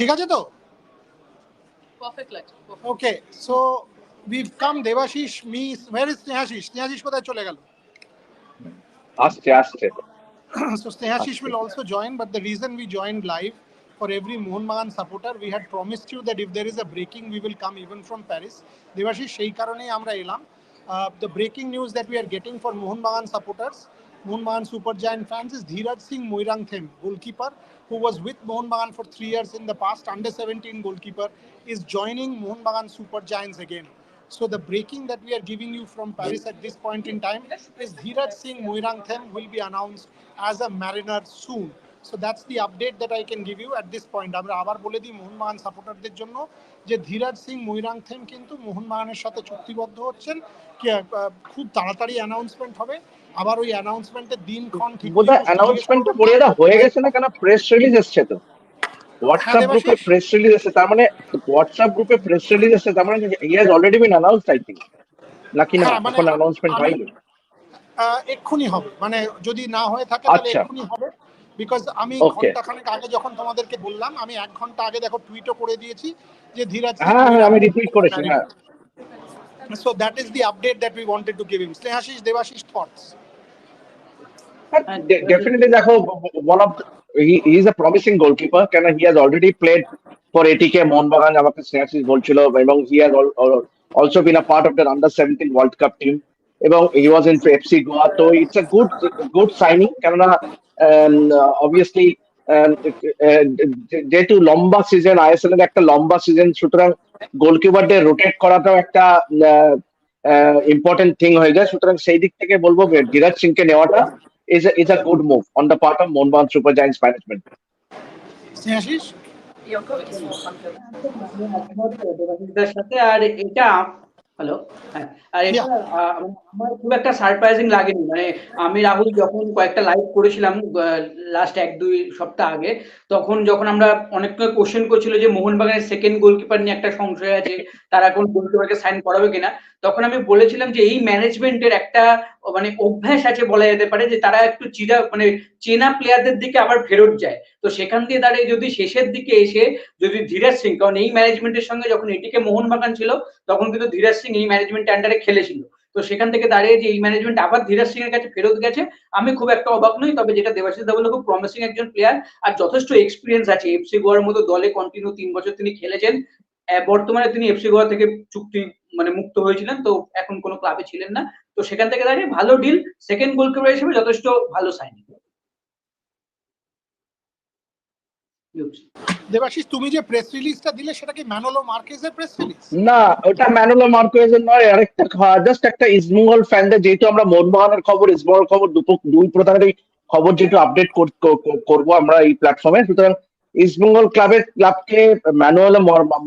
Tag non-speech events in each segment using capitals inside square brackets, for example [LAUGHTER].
ঠিক আছে তো পারফেক্ট লাগছে perfect. Okay so we've come Debashish me where is Snehashish Snehashish কোথায় চলে গেল আসছে আসছে so Snehashish will also join, but the reason we joined live for every Mohun Bagan supporter, we had promised you that if there is a breaking, we will come even from Paris. Devashish, সেই কারণেই আমরা এলাম Uh, the breaking news that we are getting for Mohun Bagan supporters, Mohun Bagan Super Giant fans, is Dheeraj Singh Moirangthem, goalkeeper, who was with Mohun Bagan for three years in the past, under 17 goalkeeper, is joining Mohun Bagan Super Giants again. So the breaking that we are giving you from Paris at this point in time is Dheeraj Singh Moirangthem will be announced as a mariner soon. So that's the update that I can give you at this point. আমরা আবার বলে দিই মোহনবাগান সাপোর্টারদের জন্য যে ধীরাজ সিং মৈরাংথেম কিন্তু মোহনবাগানের সাথে চুক্তিবদ্ধ হচ্ছেন খুব তাড়াতাড়ি অ্যানাউন্সমেন্ট হবে আবার ওই অ্যানাউন্সমেন্টের দিনক্ষণ ঠিক বোধহয় অ্যানাউন্সমেন্টটা পড়ে এটা হয়ে গেছে না? কেন? প্রেস রিলিজ এসছে তো। হোয়াটসঅ্যাপ গ্রুপে প্রেস রিলিজ এসেছে। তার মানে হোয়াটসঅ্যাপ গ্রুপে প্রেস রিলিজ এসেছে। তার মানে he has already been announced I think নাকি না মানে এখন অ্যানাউন্সমেন্ট হয়নি এক্ষুনি হবে। মানে যদি না হয়ে থাকে তাহলে আচ্ছা। এক্ষুনি হবে। বিকজ আমি Okay. ঘণ্টা খানেক আগে যখন তোমাদেরকে বললাম আমি এক ঘণ্টা আগে দেখো টুইটও করে দিয়েছি যে ধীরাজ হ্যাঁ হ্যাঁ আমি রিপিট করেছি হ্যাঁ। So that is the update that we wanted to give him. Snehashish Devashish thoughts. Definitely দেখো one of he is a promising goalkeeper কেন he has already played for ATK Mohun Bagan আমাকে স্নেহাশিস বলছিল এবং he has also been a part of the under seventeen World Cup team এবং he was in FC Goa তো it's a good good signing কেননা obviously যেহেতু লম্বা season ISL এর একটা লম্বা সিজন সুতরাং গোলকিপারদের রোটেট করাটাও একটা ইম্পর্টেন্ট থিং হয়ে যায় সুতরাং সেই দিক থেকে বলব ধীরাজ সিংকে নেওয়াটা is a, is a good move on the part of Monban Super Giants management. Snehashish? সাথে আর এটা হ্যালো হ্যাঁ আর এটা আমার খুব একটা সারপ্রাইজিং লাগেনি। মানে আমি রাহুল যখন কয়েকটা লাইভ করেছিলাম লাস্ট এক দুই সপ্তাহ আগে তখন যখন আমরা অনেকটা কোশ্চেন করছিল যে মোহনবাগানের সেকেন্ড গোলকিপার নিয়ে একটা সংশয় আছে তারা কোন গোলকিপারকে সাইন করাবে কিনা তখন আমি বলেছিলাম যে এই ম্যানেজমেন্টের একটা মানে অভ্যাস আছে বলা যেতে পারে যে তারা একটু চিরা মানে চেনা প্লেয়ারদের দিকে আবার ফেরত যায়। তো সেখান দিয়ে দাঁড়িয়ে যদি শেষের দিকে এসে যদি ধীরাজ সিং, কারণ এই ম্যানেজমেন্টের সঙ্গে যখন এটিকে মোহনবাগান ছিল, তখন কিন্তু ধীরাজ সিং এই ম্যানেজমেন্ট আন্ডারে খেলেছিল। তো সেখান থেকে দাঁড়িয়ে যে এই ম্যানেজমেন্ট আবার ধীরাজ সিং এর কাছে ফেরত গেছে, আমি খুব একটা অবাক নই, তবে যেটা দেবাশিস দা খুব প্রমিসিং একজন প্লেয়ার আর যথেষ্ট এক্সপিরিয়েন্স আছে। এফসি গোয়ার মতো দলে কন্টিনিউ তিন বছর তিনি খেলেছেন। বর্তমানে তিনি এফসি গোয়া থেকে চুক্তি মানে মুক্ত হয়েছিলেন তো এখন কোনো ক্লাবে ছিলেন না। তো সেখান থেকে দাঁড়িয়ে ভালো ডিল সেকেন্ড গোলকিপার হিসেবে যথেষ্ট ভালো সাইনিং দেবাশিস তুমি যে প্রেস রিলিজটা দিলে সেটা কি ম্যানোলো মার্কেজের প্রেস রিলিজ না ওটা ম্যানুয়াল মার্কোয়েজের নয় আরেকটা জাস্ট একটা ইস্টবেঙ্গল ফ্যানদের যেহেতু আমরা মোহনবাগানের খবর ইস্টবেঙ্গল খবর দুটো দুই প্রধানের খবর যেহেতু আপডেট করব আমরা এই প্ল্যাটফর্মে সুতরাং ইস্টবেঙ্গল ক্লাবের ক্লাবকে ম্যানুয়াল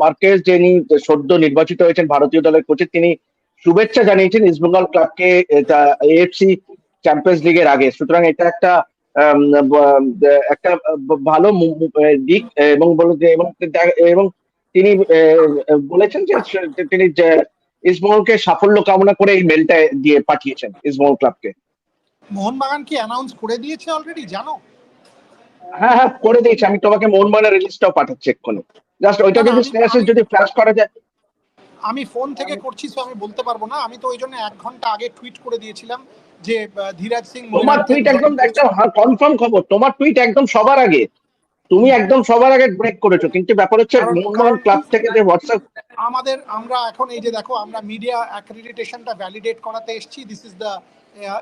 মার্কেজ যিনি সদ্য নির্বাচিত হয়েছেন ভারতীয় দলের কোচে তিনি শুভেচ্ছা জানিয়েছেন ইস্টবেঙ্গল ক্লাবকে এএফসি চ্যাম্পিয়ন্স লিগের আগে। সুতরাং এটা একটা একটা ভালো দিক এবং এবং এবং তিনি বলেছেন যে তিনি যে ইসমাউলকে সাফল্য কামনা করে এই মেলটা দিয়ে পাঠিয়েছেন ইসমাউল ক্লাবকে মোহনবাগান কি অ্যানাউন্স করে দিয়েছে অলরেডি জানো? হ্যাঁ হ্যাঁ করে দিয়েছি। আমি তোমাকে মোহনবাগানের রিলিজটাও পাঠাচ্ছি এক্ষুনি। জাস্ট ওইটা যদি আমি- যদি ফ্ল্যাশ করা যায়। আমি ফোন থেকে করছি তো আমি বলতে পারব না। আমি তো ওই জন্য এক ঘণ্টা আগে টুইট করে দিয়েছিলাম যে ধীরাজ সিং তোমার টুইট একদম একদম কনফার্ম খবর। তোমার টুইট একদম সবার আগে। তুমি একদম সবার আগে ব্রেক করেছ। কিন্তু ব্যাপার হচ্ছে মোহনবাগান ক্লাব থেকে যে হোয়াটসঅ্যাপ আমাদের আমরা এখন এই যে দেখো আমরা মিডিয়া অ্যাক্রেডিটেশনটা ভ্যালিডেট করাতে এসেছি। দিস ইজ দ্য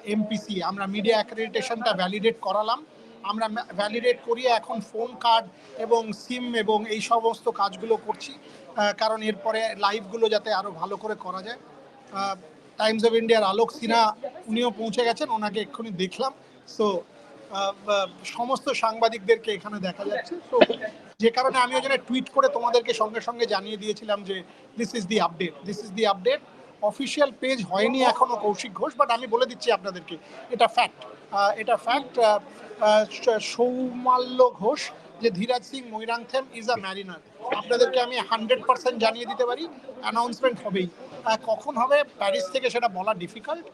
এমপিসি আমরা মিডিয়া অ্যাক্রেডিটেশনটা ভ্যালিডেট করালাম। আমরা ভ্যালিডেট করিয়ে এখন ফোন কার্ড এবং সিম এবং এই সমস্ত কাজগুলো করছি কারণ এরপরে লাইভগুলো যাতে আরও ভালো করে করা যায়। টাইমস অফ ইন্ডিয়ার আলোক সিনহা উনিও পৌঁছে গেছেন, ওনাকে এক্ষুনি দেখলাম। সো সমস্ত সাংবাদিকদেরকে এখানে দেখা যাচ্ছে। তো যে কারণে আমি ওই জন্য টুইট করে তোমাদেরকে সঙ্গে সঙ্গে জানিয়ে দিয়েছিলাম যে this is the update this is the update official page হয়নি এখনও কৌশিক ঘোষ বাট আমি বলে দিচ্ছি আপনাদেরকে, এটা ফ্যাক্ট এটা ফ্যাক্ট সৌমাল্য ঘোষ যে Dheeraj Singh Moirangthem is a mariner আপনাদেরকে আমি হান্ড্রেড পার্সেন্ট জানিয়ে দিতে পারি অ্যানাউন্সমেন্ট হবেই। কখন হবে প্যারিস থেকে সেটা বলা ডিফিকাল্ট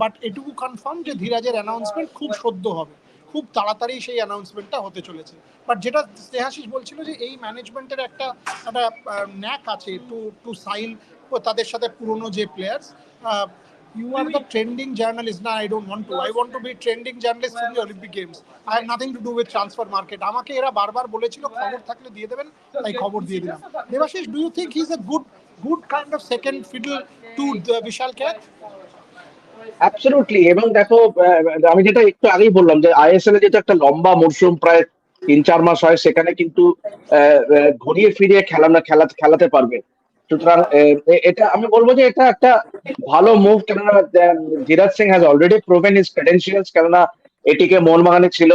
বাট এটুকু কনফার্ম যে ধীরাজের অ্যানাউন্সমেন্ট খুব সদ্য হবে। খুব তাড়াতাড়ি সেই অ্যানাউন্সমেন্টটা হতে চলেছে। বাট যেটা স্নেহাশিস বলছিল যে এই ম্যানেজমেন্টের একটা একটা ন্যাক আছে টু টু সাইন তাদের সাথে পুরনো যে players you are the trending journalist না I don't want to I want to be trending journalist for the Olympic games I have nothing to do with transfer market আমাকে এরা বারবার বলেছিল খবর he is a good good kind of second fiddle to Vishal catch absolutely এবং দেখো আমি যেটা একটু আগেই বললাম যে আইএসএল এ যেটা একটা লম্বা মরশুম প্রায় তিন চার মাস হয়, সেখানে কিন্তু ঘুরিয়ে ফিরিয়ে খেলানো খেলা, খেলাতে পারবে। সুতরাং এটা আমি বলব যে এটা একটা ভালো মুভ কেননা Dheeraj Singh has already proven his credentials কেননা এটিকে মোহনবাগানে ছিল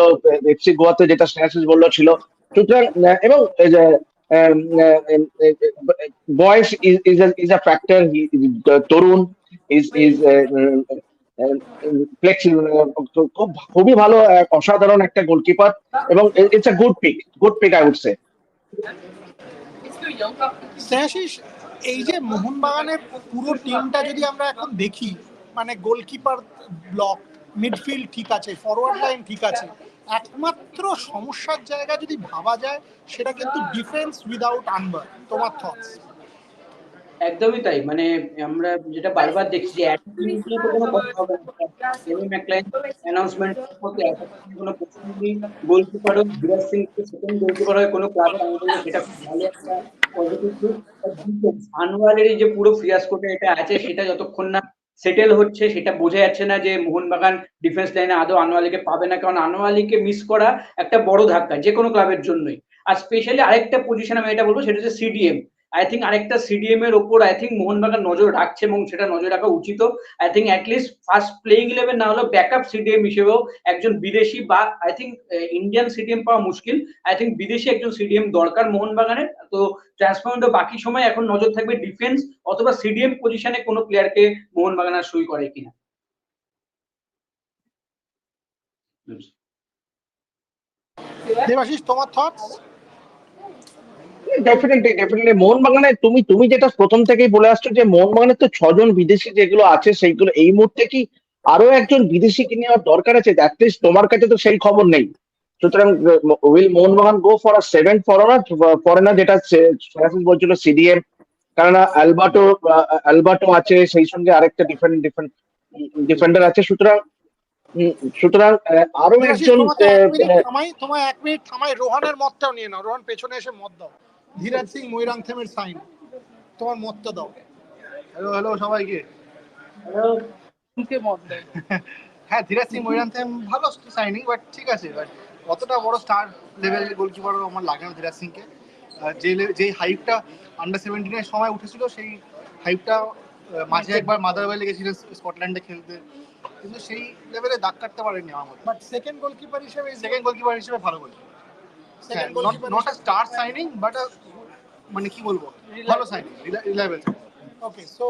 এফসি গোয়াতে যেটা স্নেহাশিস বলল ছিল। সুতরাং এবং এই যে, বয়স ইজ ইজ আ ফ্যাক্টর তরুণ ইজ ইজ খুব খুবই ভালো অসাধারণ একটা গোলকিপার এবং it's a good pick good pick I would say এই যে মোহনবাগানের পুরো টিমটা যদি আমরা এখন দেখি মানে গোলকিপার ব্লক মিডফিল্ড ঠিক আছে ফরওয়ার্ড লাইন ঠিক আছে একমাত্র সমস্যার জায়গা যদি ভাবা যায় সেটা কিন্তু ডিফেন্স উইদাউট আনবার তোমার থটস একদমই তাই। মানে আমরা যেটা বারবার দেখছি যে তো কোনো কথা হবে না। এমি ম্যাকলাইন অ্যানাউন্সমেন্ট করতে কোনো প্রশ্ন নেই। Goalkeeper Virat Singh second goalkeeper হয় কোনো ক্লাবে সেটা খুব ভালো একটা আনোয়ারের যে পুরো ফিয়াসকোটা এটা আছে, সেটা যতক্ষণ না সেটেল হচ্ছে, সেটা বোঝা যাচ্ছে না যে মোহনবাগান ডিফেন্স লাইনে আদৌ আনোয়ালিকে পাবে না। কারণ আনোয়ালিকে মিস করা একটা বড় ধাক্কা যে কোনো ক্লাবের জন্যই। আর স্পেশালি আরেকটা পজিশন আমি এটা বলব, সেটা হচ্ছে সিডিএম আই থিঙ্ক আরেকটা সিডিএম এর ওপর আই থিঙ্ক মোহনবাগান নজর রাখছে এবং সেটা নজর রাখা উচিত। I think at least first playing eleven না হলেও ব্যাকআপ সিডিএম হিসেবেও একজন বিদেশি বা আই থিঙ্ক ইন্ডিয়ান সিডিএম পাওয়া মুশকিল। আই থিঙ্ক বিদেশি একজন সিডিএম দরকার মোহনবাগানের তো ট্রান্সফার বাকি সময় এখন নজর থাকবে ডিফেন্স অথবা সিডিএম পজিশনে কোনো প্লেয়ারকে মোহনবাগান আর সই করে কিনা। দেবাশিস, তোমার থটস ডেফিনেটলি ডেফিনেটলি মোহনবাগানে তুমি তুমি যেটা প্রথম থেকেই বলে আসছো যে মোহনবাগানে তো ছজন বিদেশি যেগুলো আছে সেইগুলো এই মুহূর্তে কি আরও একজন বিদেশি কি নেওয়ার দরকার আছে? অ্যাটলিস্ট তোমার কাছে তো সেই খবর নেই। সুতরাং will Mohun Bagan go for a seven foreigner foreigner যেটা বলছিল সিডিএম কেননা অ্যালবার্টো অ্যালবার্টো আছে সেই সঙ্গে আরেকটা ডিফেন্ড ডিফেন্ড ডিফেন্ডার আছে। সুতরাং সুতরাং আরও একজন তোমার এক মিনিট থামাই। রোহানের মতটাও নিয়ে নাও। রোহান পেছনে এসে মত দাও। ধীরাজ সিং ময়ূরাংথেমের সাইন তোমার মতটা দাও। হ্যালো হ্যালো সবাইকে। [LAUGHS] হ্যাঁ ধীরাজ সিং মৈরান্থেম ভালো সাইনিং বাট ঠিক আছে বাট অতটা বড় স্টার লেভেল গোলকিপার আমার লাগে না ধীরাজ সিংকে। যে যেই হাইপটা আন্ডার সেভেন্টিনের সময় উঠেছিল সেই হাইপটা মাঝে একবার মাদার ওয়েলে গেছিল স্কটল্যান্ডে খেলতে। কিন্তু সেই লেভেলে দাগ কাটতে পারেনি আমার মতে। বাট সেকেন্ড গোলকিপার হিসেবে সেকেন্ড গোলকিপার হিসেবে ভালো second not a star signing but মানে কি বলব ভালো signing reliable okay so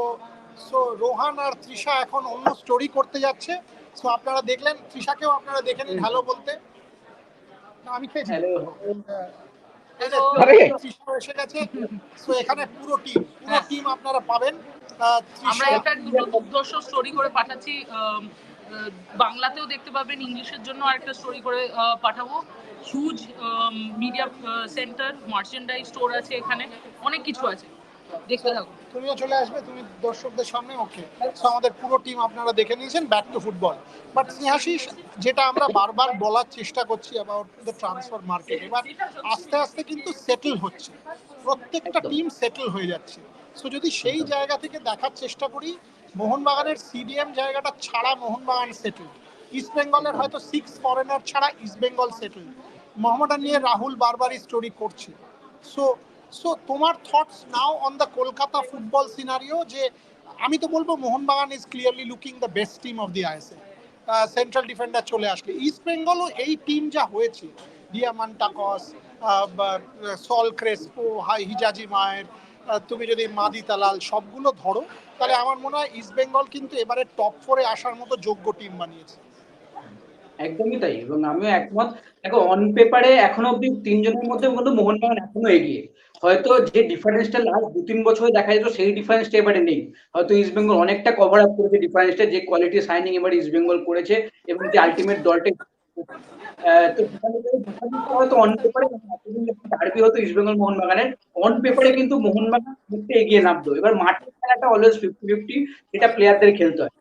so Rohan আর তৃষা এখন অন্য স্টোরি করতে যাচ্ছে। সো আপনারা দেখলেন তৃষাকেও আপনারা দেখে নিন হ্যালো বলতে। আমি খেয়েছি। হ্যাঁ। এসে গেছে সো এখানে পুরো টিম পুরো টিম আপনারা পাবেন। আমরা একটা দুর্দর্শ স্টোরি করে পাঠাচ্ছি বাংলাতেও দেখতে পাবেন, ইংলিশের জন্য আরেকটা স্টোরি করে পাঠাবো। Huge media centre merchandise store আছে এখানে, অনেক কিছু আছে। দেখতে থাকুন। তুমিও চলে আসবে, তুমি দর্শকদের সামনে ওকে সো আমাদের পুরো টিম আপনারা দেখে নিয়েছেন back to football but Snehashis, যেটা আমরা বারবার বলার চেষ্টা করছি অ্যাবাউট দ্য ট্রান্সফার মার্কেট এবার আস্তে আস্তে কিন্তু সেটেল হচ্ছে। প্রত্যেকটা টিম সেটেল হয়ে যাচ্ছে। সো যদি সেই জায়গা থেকে দেখার চেষ্টা করি মোহনবাগানের সিডিএম জায়গাটা ছাড়া মোহনবাগান সেটেল ইস্ট বেঙ্গলের হয়তো সিক্স ফরেনার ছাড়া ইস্ট বেঙ্গল সেটেল মোহাম্মদান নিয়ে রাহুল বারবারই স্টোরি করছে। সো সো তোমার thoughts now on the Kolkata football scenario যে আমি তো বলব Mohun Bagan is clearly looking the best team of the ISL central defender চলে আসলে। ইস্ট বেঙ্গলও এই টিম যা হয়েছে ডিয়ামান টাকস সল ক্রেসপো হাই হিজাজি মায়ের তুমি যদি মাদি, তালাল সবগুলো ধরো, তাহলে আমার মনে হয় ইস্ট বেঙ্গল কিন্তু এবারে টপ ফোরে আসার মতো যোগ্য টিম বানিয়েছে। একদমই তাই, এবং আমিও একমত। দেখো অন পেপারে এখনও অব্দি তিনজনের মধ্যে কিন্তু মোহনবাগান এখনও এগিয়ে। হয়তো যে ডিফারেন্সটা লাস্ট দু তিন বছরে দেখা যেত, সেই ডিফারেন্সটা এবারে নেই। হয়তো ইস্ট বেঙ্গল অনেকটা কভার আপ করেছে ডিফারেন্সটা যে কোয়ালিটি সাইনিং এবার ইস্ট বেঙ্গল করেছে, এবং যে আলটিমেট দলটা তো হয়তো অন পেপারে ডার্বি মোহনবাগানের অন পেপারে কিন্তু মোহনবাগান অনেকটা এগিয়ে নামতো। এবার মাঠের খেলাটা অলওয়েজ ফিফটি ফিফটি এটা প্লেয়ারদের খেলতে হয়।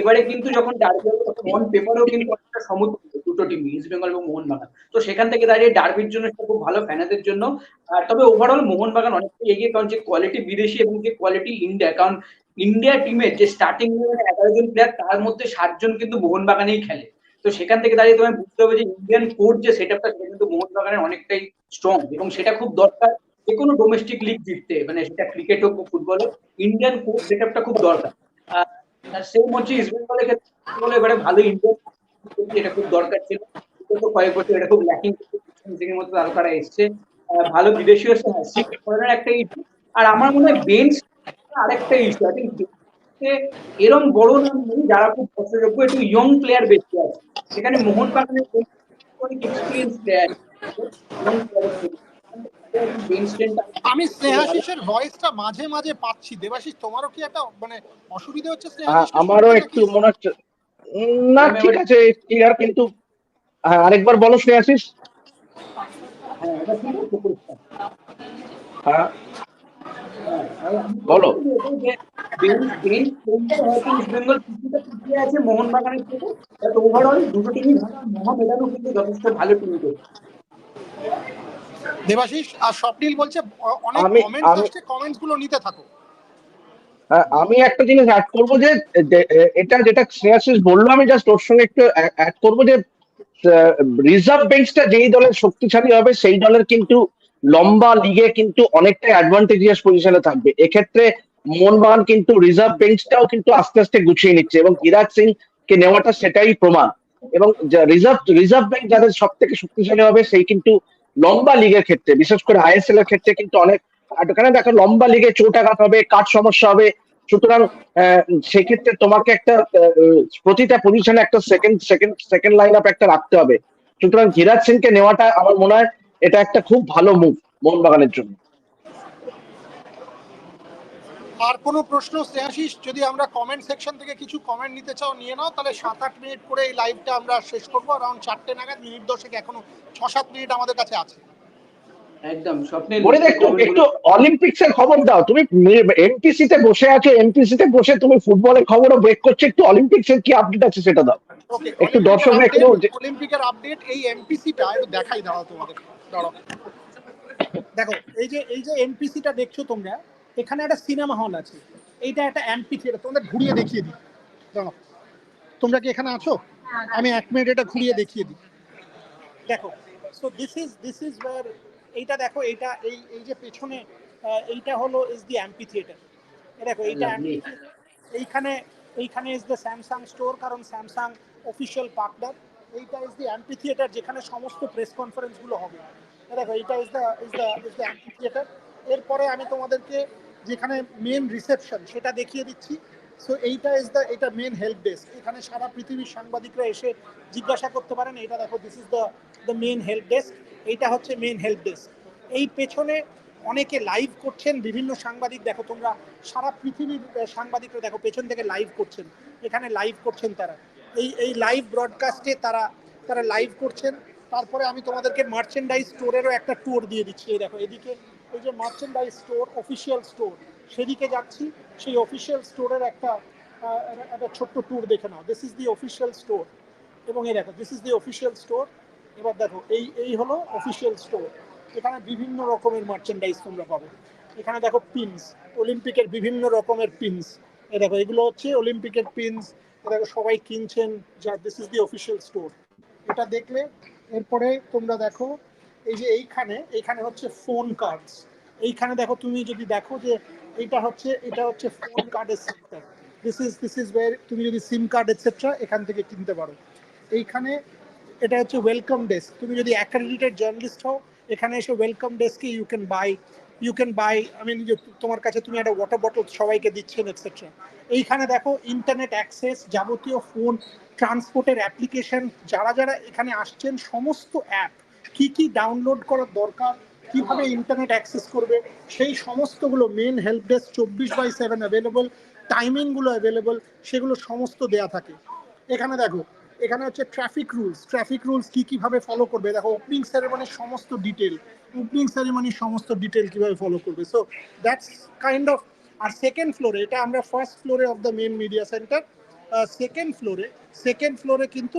এবারে কিন্তু যখন ডার্বি হবে তখন অন পেপারেও কিন্তু অনেকটা সমতুল্য, দুটো টিম ইস্ট বেঙ্গল এবং মোহনবাগান। তো সেখান থেকে দাঁড়িয়ে ডার্বির জন্য সেটা খুব ভালো ফ্যানাদের জন্য। আর তবে ওভারঅল মোহনবাগান অনেকটা এগিয়ে, কারণ যে কোয়ালিটি বিদেশি এবং যে কোয়ালিটি ইন্ডিয়া কারণ ইন্ডিয়া টিমের যে স্টার্টিং এগারো জন প্লেয়ার তার মধ্যে সাতজন কিন্তু মোহনবাগানেই খেলে। তো সেখান থেকে দাঁড়িয়ে তোমায় বুঝতে হবে যে ইন্ডিয়ান কোচ যে সেট আপটা সেটা কিন্তু মোহনবাগানের অনেকটাই স্ট্রং এবং সেটা খুব দরকার যে কোনো ডোমেস্টিক লিগ জিততে মানে সেটা ক্রিকেট হোক ফুটবল হোক ইন্ডিয়ান কোচ সেট আপটা খুব দরকার। আর সেই হচ্ছে ইস্ট বেঙ্গলের ক্ষেত্রে এবারে ভালো ইন্ডিয়ান এটা খুব দরকার ছিল। বিগত কয়েক বছর এটা খুব ল্যাকিং থেকে মতো তারকারা এসছে। ভালো বিদেশি এসছে হ্যাঁ, একটা ইস্যু আর আমার মনে হয় বেঞ্চ আরেকটা ইস্যু আই থিঙ্ক এরম বড় নাম নেই যারা খুব ভরসাযোগ্য একটু ইয়ং প্লেয়ার বেশি আছে। সেখানে অনেক এক্সপিরিয়েন্স প্লেয়ার আমি স্নেহাশিসের ভয়েসটা মাঝে মাঝে পাচ্ছি। দেবাশিস তোমারও কি একটা মানে অসুবিধা হচ্ছে হ্যাঁ, আমারও একটু মনে হচ্ছে না ঠিক আছে ক্লিয়ার কিন্তু হ্যাঁ আরেকবার বলো শ্রেয়াশিস হ্যাঁ। বলো। বেঙ্গল কিছুটা পিছিয়ে আছে মোহনবাগানের থেকে ওভারঅল দুটো টিমই ভালো কিন্তু যথেষ্ট ভালো টিম দেবাশিস আর স্বপ্নিল বলছে অনেক আমি- কমেন্টস আসছে কমেন্টসগুলো নিতে থাকো হ্যাঁ, আমি একটা জিনিস অ্যাড করব যে যে- এটা যেটা শ্রেয়াশিস বলল আমি জাস্ট ওর সঙ্গে একটু অ্যাড করব যে রিজার্ভ বেঞ্চটা যেই দলের শক্তিশালী হবে সেই দলের কিন্তু লম্বা লিগে কিন্তু অনেকটাই অ্যাডভান্টেজিয়াস পজিশনে থাকবে। এক্ষেত্রে মোহনবাগান কিন্তু রিজার্ভ বেঞ্চটাও কিন্তু আস্তে আস্তে গুছিয়ে নিচ্ছে এবং ইরাজ সিং কে নেওয়াটা সেটাই প্রমাণ। এবং রিজার্ভ রিজার্ভ ব্যাংক যাদের সব থেকে শক্তিশালী হবে, সেই কিন্তু লম্বা লিগের ক্ষেত্রে, বিশেষ করে আইএসএল এর ক্ষেত্রে কিন্তু অনেক ওখানে দেখো, লম্বা লিগে চোটাঘাত হবে কাঠ সমস্যা হবে, সুতরাং সেক্ষেত্রে তোমাকে একটা প্রতিটা পজিশনে একটা second second second line up একটা রাখতে হবে। সুতরাং ধীরাজ সিংকে নেওয়াটা আমার মনে হয় এটা একটা খুব ভালো মুভ মোহনবাগানের জন্য। আর কোনো প্রশ্ন স্নেহাশিস যদি আমরা কমেন্ট সেকশন থেকে কিছু কমেন্ট নিতে চাও, নিয়ে নাও, তাহলে সাত আট মিনিট করে এই লাইভটা আমরা শেষ করব। অ্যারাউন্ড চারটে নাগাদ, মিনিট দশেক এখনও ছ সাত মিনিট আমাদের কাছে আছে। একদম স্বপ্নে বলে দেখো একটু অলিম্পিক্স এর খবর দাও। তুমি এমপিসি তে বসে আছো এমপিসি তে বসে তুমি ফুটবলের খবরও ব্রেক করছ একটু অলিম্পিক্স এর কি আপডেট আছে সেটা দাও। একটু দর্শকরা একটু অলিম্পিকের আপডেট এই এমপিসিটা একটু দেখাই দাঁড়াও তোমাদের। দাঁড়াও। দেখো এই যে এই যে এমপিসিটা দেখছ তোমরা এখানে একটা সিনেমা হল আছে। এইটা একটা এমপি থিয়েটার তোমাদের ঘুরিয়ে দেখিয়ে দিই। দাঁড়াও। তোমরা কি এখানে আছো? আমি এক মিনিট এটা ঘুরিয়ে দেখিয়ে দিই। দেখো so this is this is where এইটা দেখো এইটা এই এই যে পেছনে এইটা হলো ইজ দি এমপি থিয়েটার দেখো এইটা এইখানে এইখানে ইজ দ্য স্যামসাং স্টোর কারণ স্যামসাং অফিসিয়াল পার্টনার এইটা ইজ দি অ্যাম্পি থিয়েটার যেখানে সমস্ত প্রেস কনফারেন্সগুলো হবে। দেখো এইটা is the is the is the amphitheatre এরপরে আমি তোমাদেরকে যেখানে মেন রিসেপশন সেটা দেখিয়ে দিচ্ছি। সো এইটা ইজ দ্য এটা মেন হেল্প ডেস্ক এখানে সারা পৃথিবীর সাংবাদিকরা এসে জিজ্ঞাসা করতে পারেন এটা দেখো this is the the main help desk এইটা হচ্ছে মেন হেল্প ডেস্ক এই পেছনে অনেকে লাইভ করছেন, বিভিন্ন সাংবাদিক, দেখো তোমরা সারা পৃথিবীর সাংবাদিকরা দেখো পেছন থেকে লাইভ করছেন, এখানে লাইভ করছেন তারা। এই এই লাইভ ব্রডকাস্টে তারা তারা লাইভ করছেন। তারপরে আমি তোমাদেরকে মার্চেন্ডাইজ স্টোরেরও একটা ট্যুর দিয়ে দিচ্ছি। এই দেখো, এদিকে এই যে মার্চেন্ডাইজ স্টোর অফিসিয়াল স্টোর সেদিকে যাচ্ছি। সেই অফিসিয়াল স্টোরের একটা একটা ছোট্ট ট্যুর দেখে নাও। This is the official store এবং এই দেখো this is the official store এবার দেখো, এই এই হলো অফিসিয়াল স্টোর এখানে বিভিন্ন রকমের মার্চেন্ডাইজ তোমরা পাবে। এখানে দেখো পিনস অলিম্পিকের বিভিন্ন রকমের পিনস এ দেখো, এগুলো হচ্ছে অলিম্পিকের পিনস দেখো, সবাই কিনছেন যা this is the official store এটা দেখলে এরপরে তোমরা দেখো, এই যে এইখানে এইখানে হচ্ছে ফোন কার্ডস এইখানে দেখো, তুমি যদি দেখো যে এটা হচ্ছে এটা হচ্ছে ফোন কার্ডের sector this is this is where তুমি যদি সিম কার্ড এটসেট্রা এখান থেকে কিনতে পারো। এইখানে এটা হচ্ছে ওয়েলকাম ডেস্ক তুমি যদি অ্যাক্রেডিটেড জার্নালিস্ট হও, এখানে এসে ওয়েলকাম ডেস্কে you can buy you can buy আমি যে তোমার কাছে তুমি একটা ওয়াটার বটল সবাইকে দিচ্ছেন এটসেট্রা এইখানে দেখো ইন্টারনেট অ্যাক্সেস যাবতীয় ফোন ট্রান্সপোর্টের অ্যাপ্লিকেশন যারা যারা এখানে আসছেন, সমস্ত অ্যাপ কি কি ডাউনলোড করার দরকার, কীভাবে ইন্টারনেট অ্যাক্সেস করবে, সেই সমস্তগুলো মেন হেল্প ডেস্ক চব্বিশ বাই সেভেন অ্যাভেলেবল টাইমিংগুলো অ্যাভেলেবল সেগুলো সমস্ত দেয়া থাকে। এখানে দেখো এখানে হচ্ছে ট্রাফিক রুলস ট্রাফিক রুলস কি কীভাবে ফলো করবে? দেখো ওপেনিং সেরেমনির সমস্ত ডিটেল ওপেনিং সেরেমনির সমস্ত ডিটেল কীভাবে ফলো করবে? সো দ্যাটস কাইন্ড অফ আর সেকেন্ড ফ্লোরে এটা আমরা ফার্স্ট ফ্লোরে of the main media centre second ফ্লোরে সেকেন্ড ফ্লোরে কিন্তু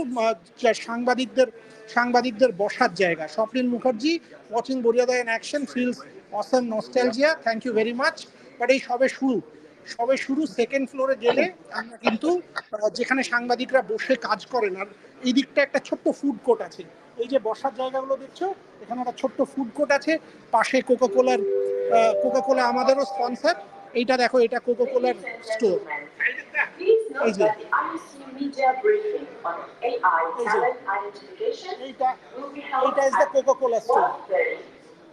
সাংবাদিকদের সাংবাদিকদের বসার জায়গা। Swapnil Mukherjee watching বরিয়াদা in action feels awesome nostalgia thank you very much but এই সবে শুরু। সবে শুরু সেকেন্ড ফ্লোরে গেলে আমরা কিন্তু যেখানে সাংবাদিকরা বসে কাজ করেন, আর এই দিকটা একটা ছোট্ট ফুড কোর্ট আছে। এই যে বসার জায়গাগুলো দেখছ, এখানে একটা ছোট্ট ফুড কোর্ট আছে। পাশে কোকা কোলার কোকা কোলা আমাদেরও স্পন্সর এইটা দেখো, এটা কোকা কোলার store Coca Cola store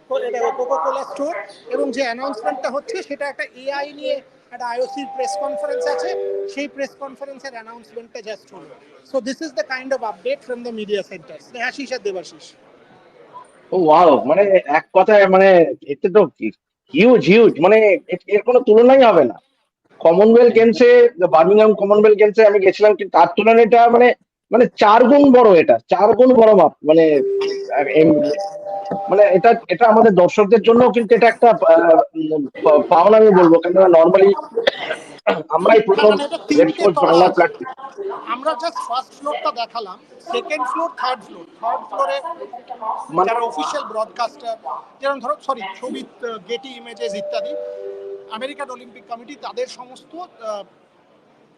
1:30. Coca Cola store এবং যে অ্যানাউন্সমেন্টটা হচ্ছে, সেটা একটা এআই নিয়ে একটা আইওসির প্রেস কনফারেন্স আছে, সেই প্রেস কনফারেন্সের অ্যানাউন্সমেন্টটা জাস্ট হলো। So this is the kind of update from the media centre Snehashis R Debashis. O wow মানে এক কথায় মানে এতে তো হিউজ হিউজ মানে এর- কোনো তুলনাই হবে না। কমনওয়েলথ গেমসে বার্মিংহাম কমনওয়েলথ গেমসে আমি গেছিলাম, কিন্তু তার তুলনায় এটা মানে মানে চার গুণ বড় এটা চার গুণ বড় মাপ মানে মানে এটা এটা আমাদের দর্শকদের জন্য কিন্তু এটা একটা পাওনা আমি বলব কেননা নর্মালি আমরাই প্রথম বাংলা প্ল্যাটফর্ম আমরা জাস্ট ফার্স্ট ফ্লোরটা দেখালাম second floor third floor third ফ্লোরে যারা অফিসিয়াল ব্রডকাস্টার যেমন ধরো সরি ছবি গেটি ইমেজেস ইত্যাদি আমেরিকান অলিম্পিক কমিটি তাদের সমস্ত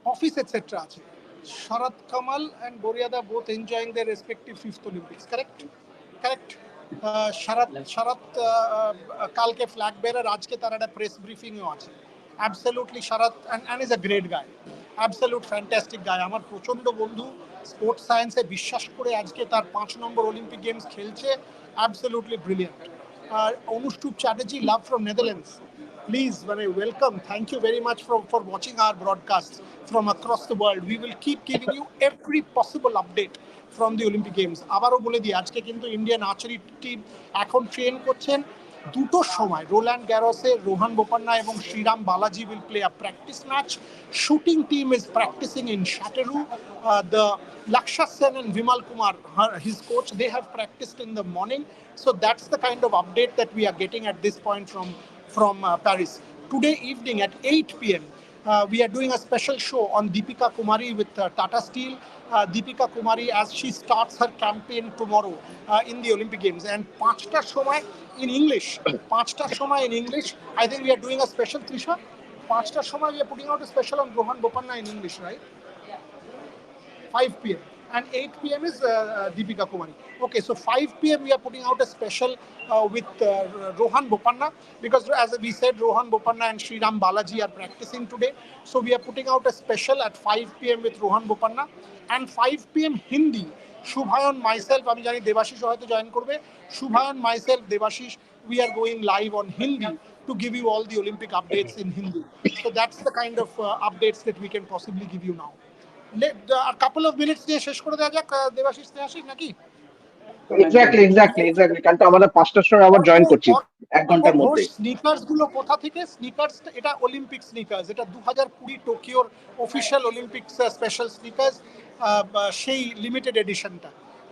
অফিস এটসেট্রা আছে। Sharath Kamal and বরিয়াদা both enjoying their respective fifth Olympics correct correct Sharath Sharath কালকে ফ্ল্যাগ বেয়ারার আজকে তার একটা প্রেস ব্রিফিংও আছে। Absolutely Sharath and is a great guy absolute fantastic guy আমার প্রচণ্ড বন্ধু স্পোর্টস সায়েন্সে বিশ্বাস করে আজকে তার পাঁচ নম্বর অলিম্পিক গেমস খেলছে। Absolutely brilliant R Anushtup Chatterjee love from Netherlands please মানে welcome thank you very much for for watching our broadcast from across the world we will keep giving you every possible update from the Olympic Games আবারও বলে দিই আজকে কিন্তু Indian archery team এখন train করছেন দুটোর সময় রোল্যান্ড গ্যারসে রোহান বোপান্না এবং Sriram Balaji will play a practice match shooting team is practicing in Chateauroux the Laksha Sen and Vimal Kumar, her, his coach, they have practiced in the morning. So that's the kind of update that we are getting at this point from, from uh, Paris. Today evening at 8 p.m., uh, we are doing a special show on Deepika Kumari with uh, Tata Steel. Uh, Deepika Kumari as she starts her campaign tomorrow uh, in the Olympic Games. And Panchta Shomai in English, Panchta Shomai in English, I think we are doing a special, Trisha. Panchta Shomai, we are putting out a special on Rohan Bopanna in English, right? 5 p.m. and 8 p.m. is uh, uh, Deepika Kumari. Okay, so 5 p.m. we are putting out a special uh, with uh, Rohan Bopanna because as we said, Rohan Bopanna and Sriram Balaji are practicing today. So we are putting out a special at 5 p.m. with Rohan Bopanna and 5 p.m. Hindi. Shubhayan myself, আমি জানি দেবাশিস হয়তো join করবে Shubhayan myself, Debashish we are going live on Hindi to give you all the Olympic updates in Hindi. So that's the kind of uh, updates that we can possibly give you now. A couple of minutes দিয়ে শেষ করে দেওয়া যাক দেবাশিস স্নেহাশিস নাকি? Exactly exactly exactly কারণ তো আমাদের পাঁচটার সময় আবার জয়েন করছি এক ঘণ্টার মধ্যে। স্নিকার্সগুলো কোথা থেকে? স্নিকার্স এটা অলিম্পিক স্নিকার্স এটা দু হাজার কুড়ি টোকিওর অফিসিয়াল অলিম্পিক স্পেশাল স্নিকার্স সেই লিমিটেড এডিশনটা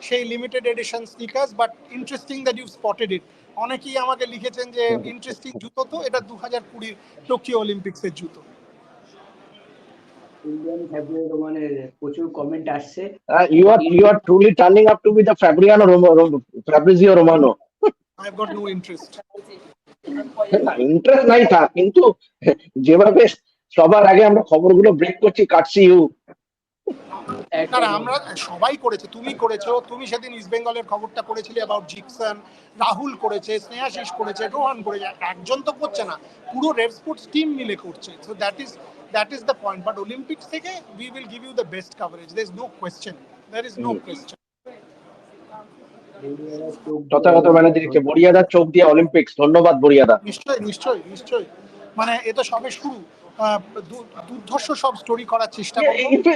সেই limited edition sneakers but interesting that you spotted it অনেকেই আমাকে লিখেছেন যে ইন্টারেস্টিং জুতো তো এটা দু হাজার কুড়ির টোকিও অলিম্পিক্সের জুতো। ইন্ডিয়ান ফ্যাব্রিক রোমানের প্রচুর কমেন্ট আসছে। You are you are truly turning up to be the Fabriano Fabrizio Romano I have got no interest interest নাই থাক কিন্তু যেভাবে সবার আগে আমরা খবরগুলো ব্রেক করছি কাটছি ইউ আমরা সবাই করেছে তুমি করেছ তুমি সেদিন ইস্ট বেঙ্গলের খবরটা করেছিলে অ্যাবাউট জিকসন রাহুল করেছে স্নেহাশিস করেছে রোহান করেছে একজন তো করছে না পুরো রেড স্পোর্টস টিম মিলে করছে। So that is that is the point but Olympics থেকে we will give you the best coverage there is no question there is no Hmm. Question যথাযথ ব্যানার্জিকে বরিয়াদার চোখ দিয়ে অলিম্পিক্স ধন্যবাদ বরিয়াদা নিশ্চয়ই নিশ্চয়ই নিশ্চয়ই। মানে এ তো সবে শুরু। আহ, দুর্ধর্ষ সব স্টোরি করার চেষ্টা you,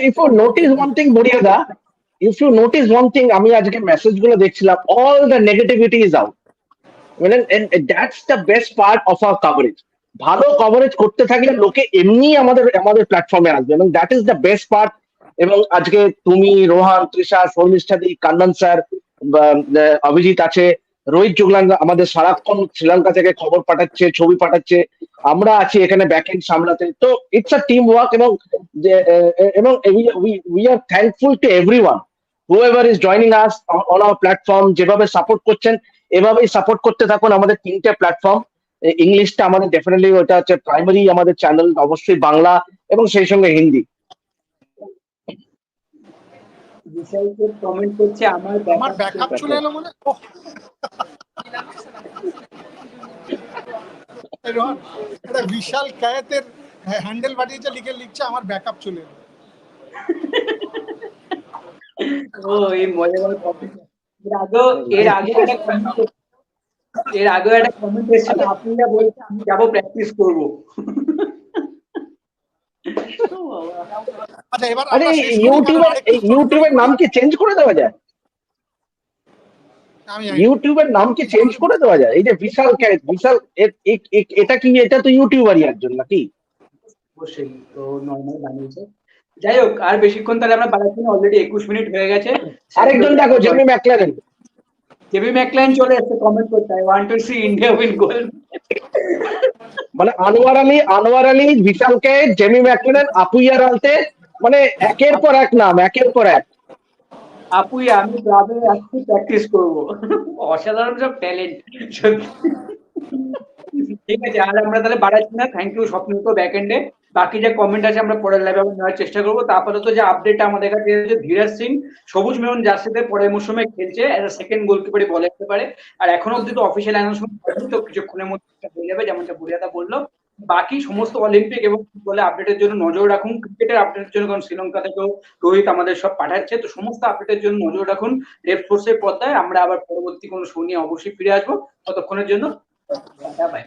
if you notice one thing বরিয়াদা if you notice one thing আমি আজকে মেসেজগুলো দেখছিলাম all the negativity is out মানে and that's the best part of our coverage ভালো কভারেজ করতে থাকলে লোকে এমনি আমাদের আমাদের প্ল্যাটফর্মে আসবে। এবং that is the best part এবং আজকে তুমি, রোহান, তৃষা শর্মিষ্ঠাদি কান্নান স্যার অভিজিৎ আছে, রোহিত জুগলান, আমাদের সারাক্ষণ শ্রীলঙ্কা থেকে খবর পাঠাচ্ছে, ছবি পাঠাচ্ছে। আমরা আছি এখানে ব্যাক সামলাতে। তো ইটস আ টিম ওয়ার্ক এবং এবং we are thankful to everyone whoever is joining us on our platform যেভাবে সাপোর্ট করছেন, এভাবেই সাপোর্ট করতে থাকুন আমাদের তিনটে প্ল্যাটফর্ম ইংলিশটা আমাদের ডেফিনেটলি ওটা হচ্ছে প্রাইমারি আমাদের চ্যানেল অবশ্যই বাংলা এবং সেই সঙ্গে হিন্দি। কমেন্ট করছে আমার আমার ব্যাকআপ চলে এলো মানে? এটা বিশাল কায়েতের হ্যান্ডেল বাড়িয়েছে লিখে লিখছে আমার ব্যাকআপ চলে এলো। ও এই মজাদার কমেন্ট এর আগেও এর আগে একটা এর আগেও একটা কমেন্ট এসেছিল আপনারা বলছে আমি যাব প্র্যাকটিস করব। আচ্ছা এবার আরে ইউটিউবের ইউটিউবের নাম কি চেঞ্জ করে দেওয়া যায়? ইউটিউবের নাম কি চেঞ্জ করে দেওয়া যায়? এই যে বিশাল বিশাল এটা কি এটা তো ইউটিউবারই একজন নাকি? অবশ্যই তো নর্মাল বানিয়েছে। যাই হোক আর বেশিক্ষণ তাহলে আমরা বাড়াচ্ছি না অলরেডি একুশ মিনিট হয়ে গেছে। আরেকজন দেখো জেমি ম্যাকলারেন জেবি ম্যাকলাইন চলে এসছে কমেন্ট করতে I want to see India win goal মানে আনোয়ার আলী আনোয়ার আলী বিশালকে জেমি ম্যাকলারেন আপুইয়ার আলতে মানে একের পর এক নাম একের পর এক। আপুই আমি ক্লাবে আসছি প্র্যাকটিস করব। অসাধারণ সব ট্যালেন্ট ঠিক আছে আর আমরা তাহলে বাড়াচ্ছি না। থ্যাংক ইউ স্বপ্ন তো ব্যাক এন্ডে বাকি যে কমেন্ট আছে আমরা পরের লাইভে আবার নেওয়ার চেষ্টা করব। তারপরে তো যে আপডেট আমাদের কাছে এসেছে, ধীরাজ সিং, সবুজ মেরুন জার্সিতে পরের মৌসুমে খেলছে এজ সেকেন্ড গোলকিপারই বলে যেতে পারে। আর এখন অব্দি তো অফিসিয়াল অ্যানাউন্সমেন্ট তো কিছুক্ষণের মধ্যে হয়ে যাবে, যেমনটা বুড়িয়াদা বলল। বাকি সমস্ত অলিম্পিক এবং ফুটবলে আপডেটের জন্য নজর রাখুন ক্রিকেটের আপডেটের জন্য, কারণ শ্রীলঙ্কা থেকেও রোহিত আমাদের সব পাঠাচ্ছে। তো সমস্ত আপডেটের জন্য নজর রাখুন রেড ফোর্সের পর্দায়। আমরা আবার পরবর্তী কোনো শো নিয়ে অবশ্যই ফিরে আসব। ততক্ষণের জন্য বাই